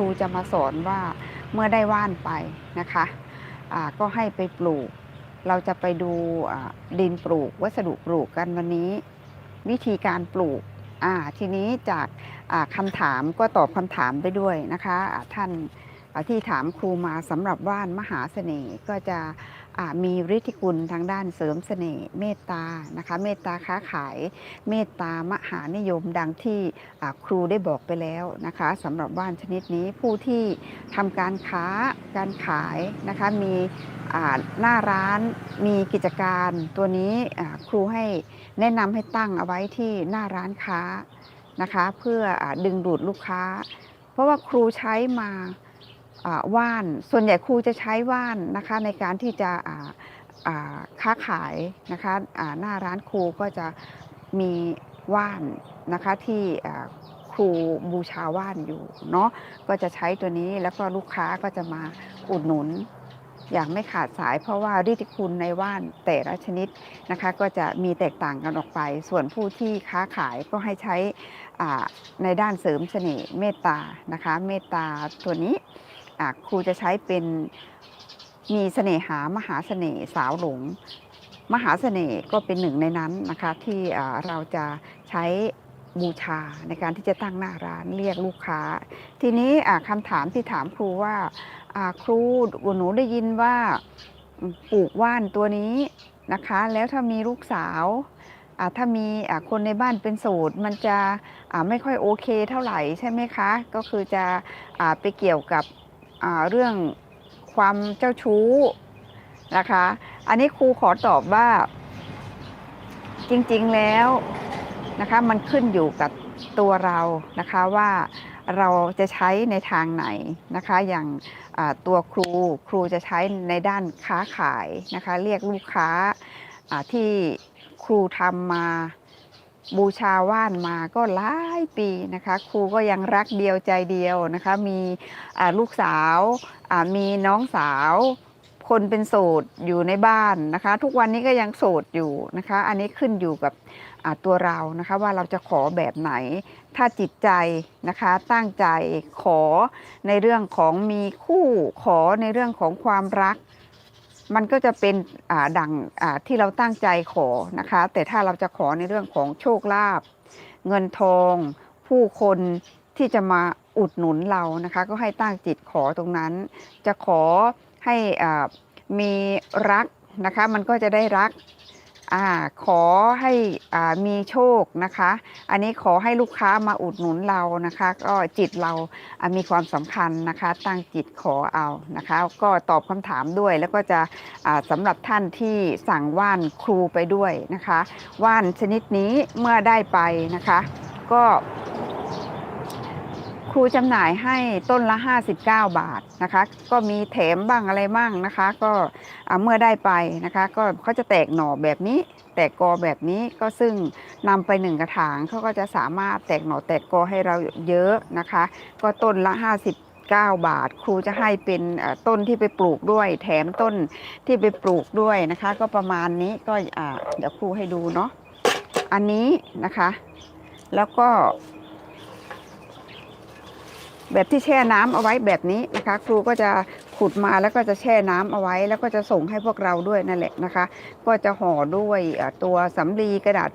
รูจะมาสอนว่าเมื่อได้ว่านไปนะคะก็ให้ไปปลูก เราจะไปดูดินปลูก วัสดุปลูกกันวันนี้ วิธีการปลูกทีนี้จากคำถามก็ตอบคำถามได้ด้วยนะคะท่าน ที่ถามครูมาสำหรับว่านมหาเสน่ห์ก็จะมีฤทธิคุณทางด้านเสริมเสน่ห์เมตตานะคะเมตตาค้าขาย เมตตามหานิยมดังที่ครูได้บอกไปแล้วนะคะสำหรับว่านชนิดนี้ผู้ที่ทำการค้าการขายนะคะมีหน้าร้านมีกิจการตัวนี้ครูให้แนะนำให้ตั้งเอาไว้ที่หน้าร้านค้านะคะเพื่ออดึงดูดลูกค้า เพราะว่าครูใช้มา ว่านส่วนใหญ่ครูจะใช้ว่านนะคะในการที่จะค้าขายนะคะหน้าร้านครูก็จะมีว่านนะคะที่ครูบูชาว่านอยู่เนาะก็จะใช้ตัวนี้แล้วก็ลูกค้าก็จะมาอุดหนุน อย่างไม่ขาดสายเพราะว่าฤทธิคุณในว่านแต่ละชนิดนะคะ ก็จะมีแตกต่างกันออกไป ส่วนผู้ที่ค้าขายก็ให้ใช้ในด้านเสริมเสน่ห์เมตตานะคะ เมตตาตัวนี้ ครูจะใช้เป็นมีเสน่หามหาเสน่ห์สาวหลง มหาเสน่ห์ก็เป็นหนึ่งในนั้นนะคะที่เราจะใช้บูชาในการที่จะตั้งหน้าร้านเรียกลูกค้า ทีนี้คำถามที่ถามครูว่าครูหนูได้ยินว่าปลูกว่านตัวนี้นะคะ แล้วถ้ามีลูกสาวถ้ามีคนในบ้านเป็นโสดมันจะไม่ค่อยโอเคเท่าไหร่ใช่ไหมคะ ก็คือจะอไปเกี่ยวกับ เรื่องความเจ้าชู้นะคะ อันนี้ครูขอตอบว่าจริงๆแล้วนะคะมันขึ้นอยู่กับตัวเรานะคะว่าเราจะใช้ในทางไหนนะคะอย่างตัวครูครูจะใช้ในด้านค้าขายนะคะเรียกลูกค้าที่ครูทำมา บูชาว่านมาก็หลายปีนะคะ ครูก็ยังรักเดียวใจเดียวนะคะ มีลูกสาวมีน้องสาวคนเป็นโสดอยู่ในบ้านนะคะ ทุกวันนี้ก็ยังโสดอยู่นะคะ อันนี้ขึ้นอยู่กับตัวเรานะคะ ว่าเราจะขอแบบไหน ถ้าจิตใจนะคะตั้งใจขอในเรื่องของมีคู่ขอในเรื่องของความรัก มันก็จะเป็นดังที่เราตั้งใจขอนะคะ แต่ถ้าเราจะขอในเรื่องของโชคลาภเงินทอง ผู้คนที่จะมาอุดหนุนเรานะคะ ก็ให้ตั้งจิตขอตรงนั้น จะขอให้มีรักนะคะ มันก็จะได้รัก อาขอให้อ่ามีโชคนะคะ อันนี้ขอให้ลูกค้ามาอุดหนุนเรานะคะ ก็จิตเรามีความสำคัญนะคะ ตั้งจิตขอเอานะคะ ก็ตอบคำถามด้วยแล้วก็จะะสำหรับท่านที่สั่งว่านครูไปด้วยนะคะ ว่านชนิดนี้เมื่อได้ไปนะคะ ก็ ครูจำหน่ายให้ต้นละ 59 บาทนะคะ ก็มีแถมบ้างอะไรบ้างนะคะ ก็เมื่อได้ไปนะคะ ก็เขาจะแตกหน่อแบบนี้ แตกกอแบบนี้ก็ซึ่งนำไปหนึ่งกระถางเขาก็จะสามารถแตกหน่อแตกกอให้เราเยอะนะคะ ก็ต้นละ59บาท ครูจะให้เป็นต้นที่ไปปลูกด้วย แถมต้นที่ไปปลูกด้วยนะคะ ก็ประมาณนี้ก็เดี๋ยวครูให้ดูเนาะอันนี้นะคะ แล้วก็ แบบที่แช่น้ำเอาไว้แบบนี้นะคะ ครูก็จะขุดมาแล้วก็จะแช่น้ำเอาไว้ แล้วก็จะส่งให้พวกเราด้วยนั่นแหละนะคะ ก็จะห่อด้วยตัวสำลีกระดาษ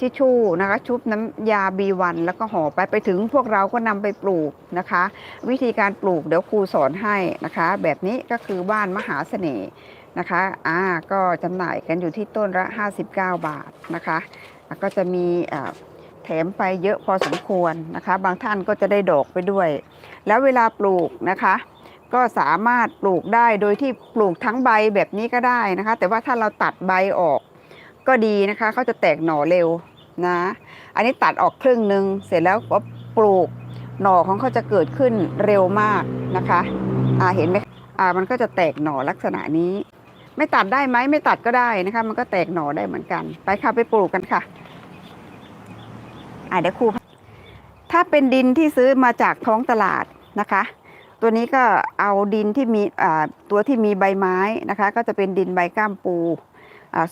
ทิชชู่นะคะชุบน้ำยาบีวันแล้วก็ห่อไปไปถึงพวกเราก็นำไปปลูกนะคะ วิธีการปลูกเดี๋ยวครูสอนให้นะคะ แบบนี้ก็คือบ้านมหาเสน่ห์นะคะอ่าก็จำหน่ายกันอยู่ที่ต้นละ 59 บาทนะคะแล้วก็จะมีอ่า แถมไปเยอะพอสมควรนะคะ บางท่านก็จะได้ดอกไปด้วย แล้วเวลาปลูกนะคะ ก็สามารถปลูกได้โดยที่ปลูกทั้งใบแบบนี้ก็ได้นะคะ แต่ว่าถ้าเราตัดใบออกก็ดีนะคะเขาจะแตกหน่อเร็วนะ อันนี้ตัดออกครึ่งหนึ่งเสร็จแล้วก็ปลูกหน่อของเขาจะเกิดขึ้นเร็วมากนะคะอ่าเห็นไหมอ่ามันก็จะแตกหน่อลักษณะนี้ ไม่ตัดได้ไหมไม่ตัดก็ได้นะคะ มันก็แตกหน่อได้เหมือนกัน ไปค่ะไปปลูกกันค่ะ อะเดี๋ยวครูถ้าเป็นดินที่ซื้อมาจากท้องตลาดนะคะ ตัวนี้ก็เอาดินที่มีตัวที่มีใบไม้นะคะ ก็จะเป็นดินใบก้ามปู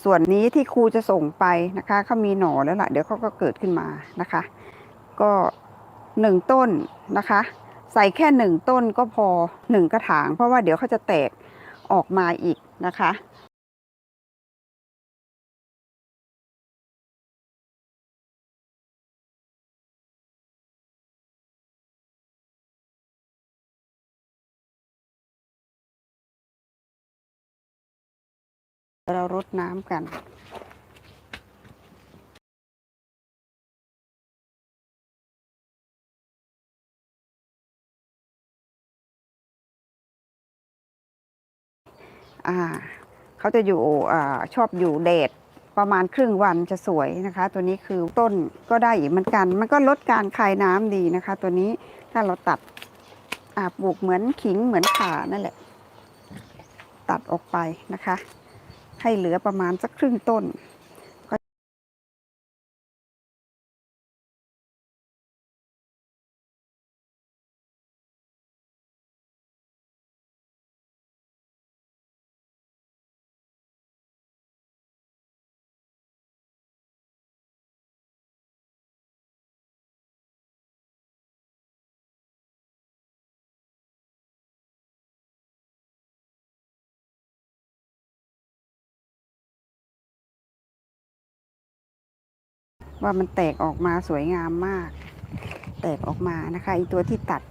ส่วนนี้ที่ครูจะส่งไปนะคะเขามีหน่อแล้วล่ะเดี๋ยวเขาก็เกิดขึ้นมานะคะ ก็หนึ่งต้นนะคะ ใส่แค่หนึ่งต้นก็พอหนึ่งกระถาง เพราะว่าเดี๋ยวเขาจะแตกออกมาอีกนะคะ รารดน้ำกันอ่าเขาจะอยู่อชอบอยู่แดดประมาณครึ่งวันจะสวยนะคะ ตัวนี้คือต้นก็ได้อีกเหมือนกัน มันก็ลดการคายน้ำดีนะคะ ตัวนี้ถ้าเราตัดปลูกเหมือนขิงเหมือนข่านั่นแหละ ตัดออกไปนะคะ ให้เหลือประมาณสักครึ่งต้น ว่ามันแตกออกมาสวยงามมาก แตกออกมานะคะอีตัวที่ตัด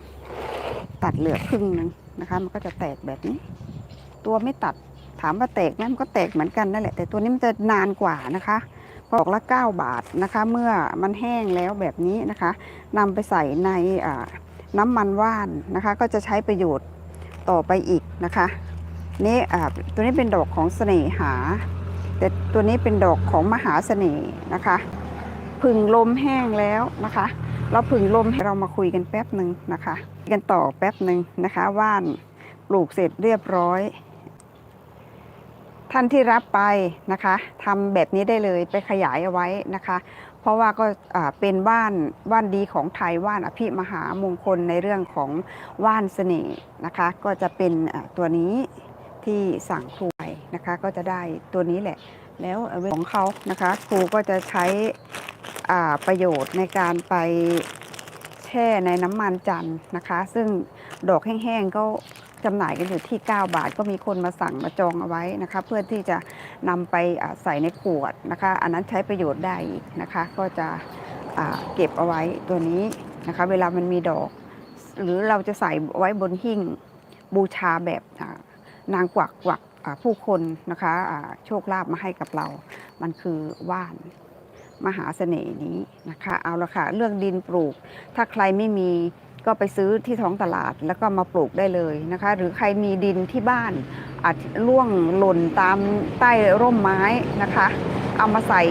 ตัดเหลือครึ่งหนึ่งนะคะ มันก็จะแตกแบบนี้ ตัวไม่ตัดถามว่าแตกไหมมันก็แตกเหมือนกันนั่นแหละ แต่ตัวนี้มันจะนานกว่านะคะปอกละ 9 บาทนะคะ เมื่อมันแห้งแล้วแบบนี้นะคะนำไปใส่ในน้ำมันว่านนะคะ ก็จะใช้ประโยชน์ต่อไปอีกนะคะนี่ตัวนี้เป็นดอกของเสน่หา แต่ตัวนี้เป็นดอกของมหาเสน่ห์นะคะ ผึ่งลมแห้งแล้วนะคะ เราผึ่งลมเรามาคุยกันแป๊บหนึ่งนะคะคุยกันต่อแป๊บหนึ่งนะคะว่านปลูกเสร็จเรียบร้อย ท่านที่รับไปนะคะทำแบบนี้ได้เลยไปขยายเอาไว้นะคะ เพราะว่าก็เป็นว่านว่านดีของไทยว่านอภิมหามงคลในเรื่องของว่านเสน่ห์นะคะ ก็จะเป็นตัวนี้ที่สั่งครูไปนะคะ ก็จะได้ตัวนี้แหละ แล้วของเขานะคะครูก็จะใช้ ประโยชน์ในการไปแช่ในน้ำมันจันนะคะ ซึ่งดอกแห้งๆก็จำหน่ายกันอยู่ที่ 9 บาท ก็มีคนมาสั่งมาจองเอาไว้นะคะ เพื่อที่จะนำไปใส่ในขวดนะคะ อันนั้นใช้ประโยชน์ได้อีกนะคะ ก็จะเก็บเอาไว้ตัวนี้นะคะ เวลามันมีดอก หรือเราจะใส่ไว้บนหิ้งบูชาแบบนางกวักกวักผู้คนนะคะโชคลาภมาให้กับเรา มันคือว่าน มหาเสน่ห์นี้นะคะเอาละค่ะเรื่องดินปลูก ถ้าใครไม่มีก็ไปซื้อที่ท้องตลาดแล้วก็มาปลูกได้เลยนะคะ หรือใครมีดินที่บ้านอาจล่วงหล่นตามใต้ร่มไม้นะคะ เอามาใส่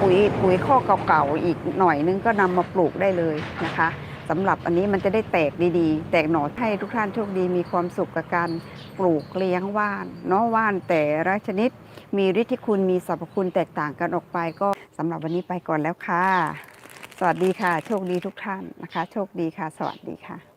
ปุ๋ยปุ๋ยข้อเก่าๆอีกหน่อยนึงก็นำมาปลูกได้เลยนะคะสำหรับอันนี้มันจะได้แตกดีๆ แตกหน่อให้ทุกท่านโชคดีมีความสุขกับการปลูกเลี้ยงว่านเนาะว่านแต่ละชนิด มีฤทธิคุณมีสรรพคุณแตกต่างกันออกไปก็ สำหรับวันนี้ไปก่อนแล้วค่ะ สวัสดีค่ะ โชคดีทุกท่านนะคะ โชคดีค่ะ สวัสดีค่ะ